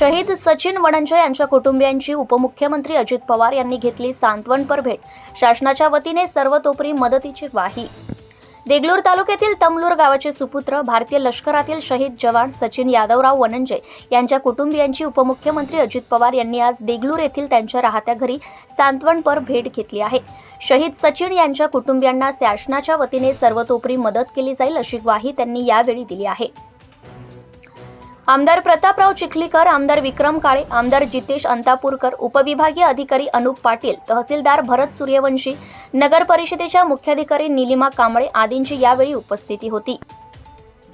शहीद सचिन वडंजे यांच्या कुटुंबियांची उपमुख्यमंत्री अजित पवार यांनी घेतली सांत्वनपर भेट. शासनाच्या वतीने सर्वतोपरी मदतीची ग्वाही. देगलूर तालुक्यातील तमलूर गावाचे सुपुत्र भारतीय लष्करातील शहीद जवान सचिन यादवराव वनंजे यांच्या कुटुंबियांची उपमुख्यमंत्री अजित पवार यांनी आज देगलूर येथील त्यांच्या राहत्या घरी सांत्वनपर भेट घेतली आहे. शहीद सचिन यांच्या कुटुंबियांना शासनाच्या वतीने सर्वतोपरी मदत केली जाईल अशी ग्वाही त्यांनी यावेळी दिली आहे. आमदार प्रतापराव चिखलीकर आमदार विक्रम काळे आमदार जितेश अंतापूरकर उपविभागीय अधिकारी अनुप पाटील तहसीलदार भरत सूर्यवंशी नगर परिषदेच्या मुख्याधिकारी निलिमा कांबळे आदींची यावेळी उपस्थिती होती.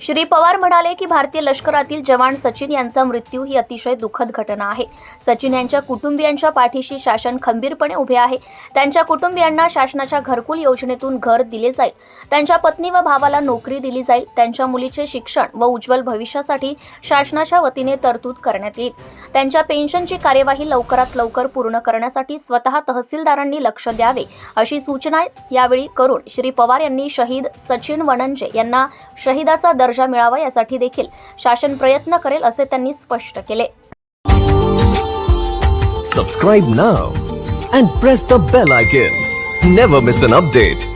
श्री पवार म्हणाले की भारतीय लष्करातील जवान सचिन यांचा मृत्यू ही अतिशय दुःखद घटना आहे. सचिन यांच्या कुटुंबियांच्या पाठीशी शासन खंबीरपणे उभे आहे. त्यांच्या कुटुंबियांना शासनाच्या घरकुल योजनेतून घर दिले जाईल. त्यांच्या पत्नी व भावाला नोकरी दिली जाईल. त्यांच्या मुलीचे शिक्षण व उज्ज्वल भविष्यासाठी शासनाच्या वतीने तरतूद करण्यात येईल. त्यांच्या पेन्शनची कार्यवाही लवकरात लवकर पूर्ण करण्यासाठी स्वतः तहसीलदारांनी लक्ष द्यावे अशी सूचना यावेळी करून श्री पवार यांनी शहीद सचिन वणंजे यांना शहीदाचा दर्जा मिळावा यासाठी देखील शासन प्रयत्न करेल असे त्यांनी स्पष्ट केले. Subscribe now and press the bell icon never miss an update